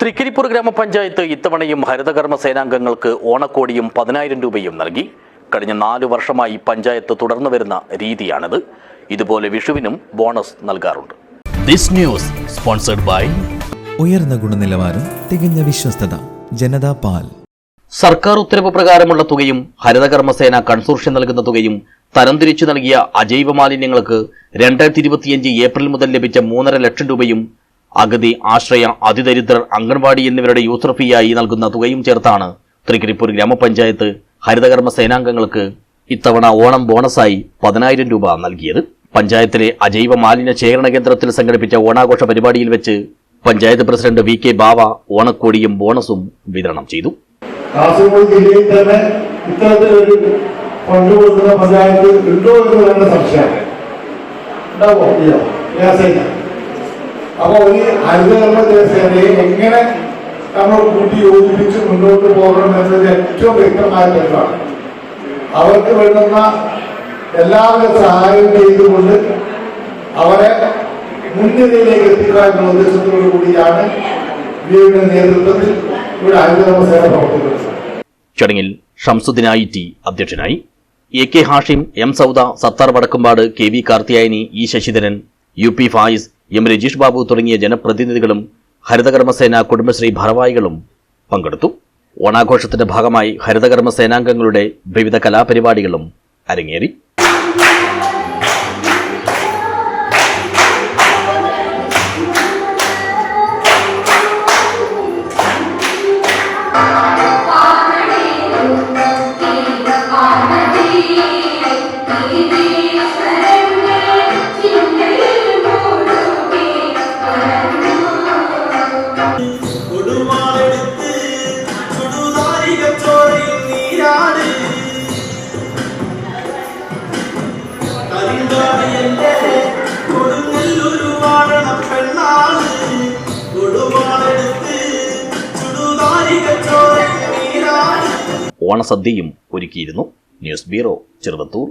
തൃക്കരിപ്പൂർ ഗ്രാമപഞ്ചായത്ത് ഇത്തവണയും ഹരിതകർമ്മ സേനാംഗങ്ങൾക്ക് ഓണക്കോടിയും പതിനായിരം രൂപയും നൽകി. കഴിഞ്ഞ നാലു വർഷമായി പഞ്ചായത്ത് തുടർന്നു വരുന്ന രീതിയാണിത്. ഇതുപോലെ വിഷുവിനും ബോണസ് നൽകാറുണ്ട്. ദിസ് ന്യൂസ് സ്പോൺസർഡ് ബൈ ഉയർന്ന ഗുണനിലവാരം തികഞ്ഞ വിശ്വസ്തത ജനതാ പാൽ. സർക്കാർ ഉത്തരവ് പ്രകാരമുള്ള തുകയും ഹരിതകർമ്മസേന കൺസോർഷ്യം നൽകുന്ന തുകയും തരംതിരിച്ചു നൽകിയ അജൈവ മാലിന്യങ്ങൾക്ക് രണ്ടായിരത്തി ഇരുപത്തിയഞ്ച് ഏപ്രിൽ മുതൽ ലഭിച്ച മൂന്നര ലക്ഷം രൂപയും അഗതി ആശ്രയ അതിദരിദ്രർ അംഗൻവാടി എന്നിവരുടെ യൂസർ ഫീയായി നൽകുന്ന തുകയും ചേർത്താണ് തൃക്കരിപ്പൂർ ഗ്രാമപഞ്ചായത്ത് ഹരിതകർമ്മ സേനാംഗങ്ങൾക്ക് ഇത്തവണ ഓണം ബോണസായി പതിനായിരം രൂപ നൽകിയത്. പഞ്ചായത്തിലെ അജൈവ മാലിന്യ ശേഖരണ കേന്ദ്രത്തിൽ സംഘടിപ്പിച്ച ഓണാഘോഷ പരിപാടിയിൽ വെച്ച് panchayat president V K Bava ഓണക്കോടിയും ബോണസും വിതരണം ചെയ്തു. കാസർഗോഡ് ജില്ലയിൽ തന്നെ ഇത്തരത്തിലൊരു ഫണ്ട് കൊടുക്കുന്ന പഞ്ചായത്ത് ഉണ്ടോ എന്ന് പറയുന്ന സംശയമാണ്. ഉണ്ടാവോ? അപ്പൊ ഈ ഹരിതകർമ്മ എങ്ങനെ നമ്മൾ കൂട്ടി യോജിപ്പിച്ച് മുന്നോട്ട് പോകണം എന്നത് ഏറ്റവും വ്യക്തമായ തെളിവാണ്. അവർക്ക് വേണ്ടുന്ന എല്ലാവിധ സഹായം ചെയ്തുകൊണ്ട് അവരെ മുൻനിരയിലേക്ക് എത്തിക്കുക എന്ന ഉദ്ദേശത്തോടു കൂടിയാണ് വിയുടെ നേതൃത്വത്തിൽ ഇവിടെ ഹരിതകർമ്മ സേന പ്രവർത്തിക്കുന്നത്. ചടങ്ങിൽ ഷംസുദ്ദീൻ ഐ ടി അധ്യക്ഷനായി. A K Hashim M Sauda Sathar Vadakkumpad K V Karthiyayani E Sasidharan U P Fayis M Rajeesh Babu തുടങ്ങിയ ജനപ്രതിനിധികളും ഹരിതകർമ്മസേന കുടുംബശ്രീ ഭാരവാഹികളും പങ്കെടുത്തു. ഓണാഘോഷത്തിന്റെ ഭാഗമായി ഹരിതകർമ്മ സേനാംഗങ്ങളുടെ വിവിധ കലാപരിപാടികളും അരങ്ങേറി. ഓണസദ്യയും ഒരുക്കിയിരുന്നു. News bureau Cheruvathur.